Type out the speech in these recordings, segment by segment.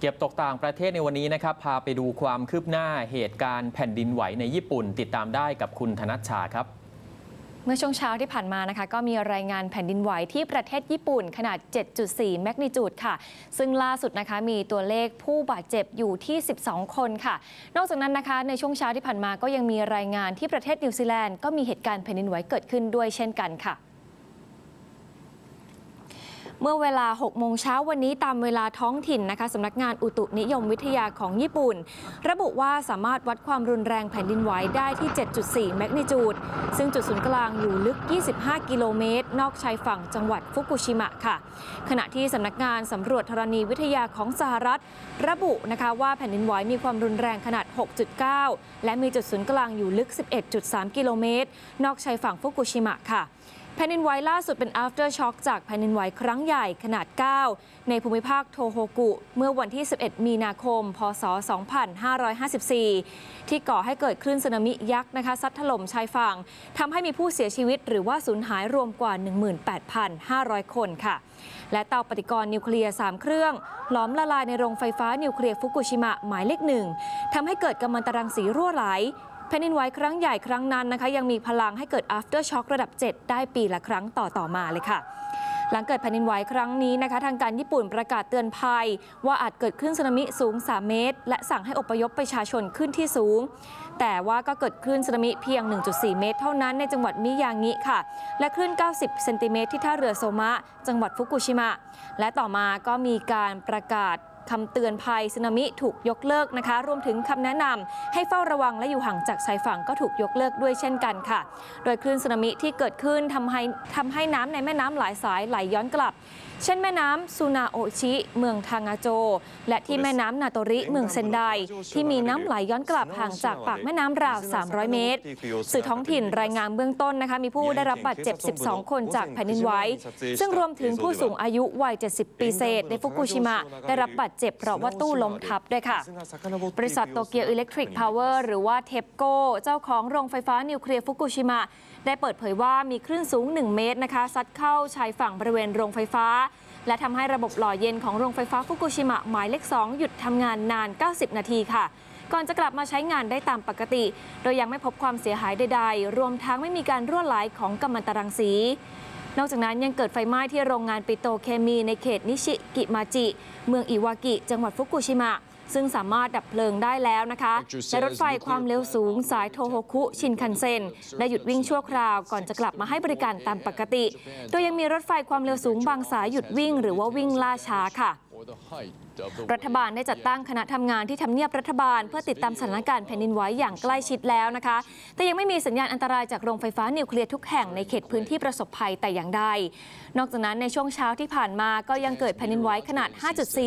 เก็บตกต่างประเทศในวันนี้นะครับ พาไปดูความคืบหน้าเหตุการณ์แผ่นดินไหวในญี่ปุ่น ติดตามได้กับคุณธนัชชาครับเมื่อช่วงเช้าที่ผ่านมานะคะก็มีรายงานแผ่นดินไหวที่ประเทศญี่ปุ่นขนาด 7.4 แมกนิจูดค่ะ ซึ่งล่าสุดนะคะมีตัวเลขผู้บาดเจ็บอยู่ที่ 12 คนค่ะ นอกจากนั้นนะคะในช่วงเช้าที่ผ่านมาก็ยังมีรายงานที่ประเทศนิวซีแลนด์ก็มีเหตุการณ์แผ่นดินไหวเกิดขึ้นด้วยเช่นกันค่ะ เมื่อเวลา 6 โมงเช้าวันนี้ตามเวลาท้องถิ่นนะคะสำนักงานอุตุนิยมวิทยาของญี่ปุ่น ระบุว่าสามารถวัดความรุนแรงแผ่นดินไหวได้ที่ 7.4 แมกนิจูด ซึ่งจุดศูนย์กลางอยู่ลึก 25 กิโลเมตร นอกชายฝั่งจังหวัดฟุกุชิมะค่ะ ขณะที่สำนักงานสำรวจธรณีวิทยาของสหรัฐ ระบุนะคะว่าแผ่นดินไหวมีความรุนแรงขนาด 6.9 และมีจุดศูนย์กลางอยู่ลึก 11.3 กิโลเมตร นอกชายฝั่งฟุกุชิมะค่ะ แผ่นดินไหวล่าสุดเป็น after shock จากแผ่นดินไหวครั้งใหญ่ขนาด 9 ในภูมิภาคโทโฮกุ เมื่อวันที่ 11 มีนาคม พศ 2554 ที่ก่อให้เกิดคลื่นสึนามิยักษ์นะคะซัดถล่มชายฝั่งทำให้มีผู้เสียชีวิตหรือว่าสูญหายรวมกว่า 18,500 คนค่ะ และเตาปฏิกรณ์นิวเคลียร์ 3 เครื่อง ล้อมละลายในโรงไฟฟ้านิวเคลียร์ฟุกุชิมะหมายเลขหนึ่งทำให้เกิดกัมมันตรังสีรั่วไหล แผ่นดินไหวครั้งใหญ่ครั้งนั้นนะคะยังมีพลังให้เกิด after shock ระดับ 7 ได้ปีละครั้งต่อต่อมาเลยค่ะ หลังเกิดแผ่นดินไหวครั้งนี้นะคะทางการญี่ปุ่นประกาศเตือนภัย ว่าอาจเกิดขึ้นสึนามิสูง 3 เมตร และสั่งให้อพยพประชาชนขึ้นที่สูง แต่ว่าก็เกิดคลื่นสึนามิเพียง 1.4 เมตร เท่านั้นในจังหวัดมิยางิค่ะ และคลื่น 90 เซนติเมตรที่ท่าเรือโซมะ จังหวัดฟุกุชิมะ และต่อมาก็มีการประกาศ คำเตือนภัยสึนามิถูกยกเลิกนะคะ รวมถึงคำแนะนำให้เฝ้าระวังและอยู่ห่างจากชายฝั่งก็ถูกยกเลิกด้วยเช่นกันค่ะ โดยคลื่นสึนามิที่เกิดขึ้นทำให้ทำให้น้ำในแม่น้ำหลายสายไหลย้อนกลับ เช่นแม่น้ำซูนาโอชิ เมืองทางาโจ และที่แม่น้ำนาโตริเมืองเซนได ที่มีน้ำไหลย้อนกลับห่างจากปากแม่น้ำราว 300 เมตร สื่อท้องถิ่นรายงานเบื้องต้นนะคะ มีผู้ได้รับบาดเจ็บ 12 คนจากแผ่นดินไหวซึ่งรวมถึงผู้สูงอายุวัย 70 ปีเศษในฟุกุชิมะได้รับบาดเจ็บเพราะว่าตู้ล้มทับด้วยค่ะ บริษัทโตเกียวอิเล็กทริกพาวเวอร์หรือว่าเทปโกเจ้าของโรงไฟฟ้านิวเคลียร์ฟุกุชิมะได้เปิดเผยว่ามีคลื่นสูง 1 เมตรนะคะซัดเข้าชายฝั่งบริเวณโรงไฟฟ้า และทำให้ระบบหล่อเย็นของโรงไฟฟ้าฟุกุชิมะหมายเลข 2 หยุดทำงานนาน 90 นาทีค่ะก่อนจะกลับมาใช้งานได้ตามปกติ โดยยังไม่พบความเสียหายใดๆ รวมทั้งไม่มีการรั่วไหลของกัมมันตรังสี นอกจากนั้นยังเกิดไฟไหม้ที่โรงงานปิโตเคมีในเขตนิชิกิมาจิ เมืองอิวากิ จังหวัดฟุกุชิมะซึ่งสามารถดับเพลิงได้แล้วนะคะและรถไฟความเร็วสูงสายโทโฮคุชินคันเซ็นได้หยุดวิ่งชั่วคราวก่อนจะกลับมาให้บริการตามปกติ โดยยังมีรถไฟความเร็วสูงบางสายหยุดวิ่ง หรือว่าวิ่งล่าช้าค่ะ รัฐบาลได้จัดตั้งคณะทำงานที่ทำเนียบรัฐบาล เพื่อติดตามสถานการณ์แผ่นดินไหวอย่างใกล้ชิดแล้วนะคะ แต่ยังไม่มีสัญญาณอันตรายจากโรงไฟฟ้านิวเคลียร์ทุกแห่งในเขตพื้นที่ประสบภัยแต่อย่างใด นอกจากนั้นในช่วงเช้าที่ผ่านมาก็ยังเกิดแผ่นดินไหวขนาด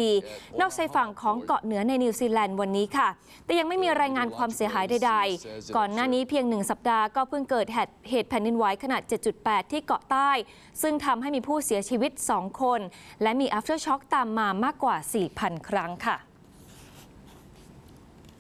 5.4 นอกชายฝั่งของเกาะเหนือในนิวซีแลนด์วันนี้ค่ะ แต่ยังไม่มีรายงานความเสียหายใดๆ ก่อนหน้านี้เพียงหนึ่งสัปดาห์ก็เพิ่งเกิดเหตุแผ่นดินไหวขนาด 7.8 ที่เกาะใต้ ซึ่งทำให้มีผู้เสียชีวิต 2 คน และมี aftershock ตามมาามากกว่า 4,000 ครั้งค่ะ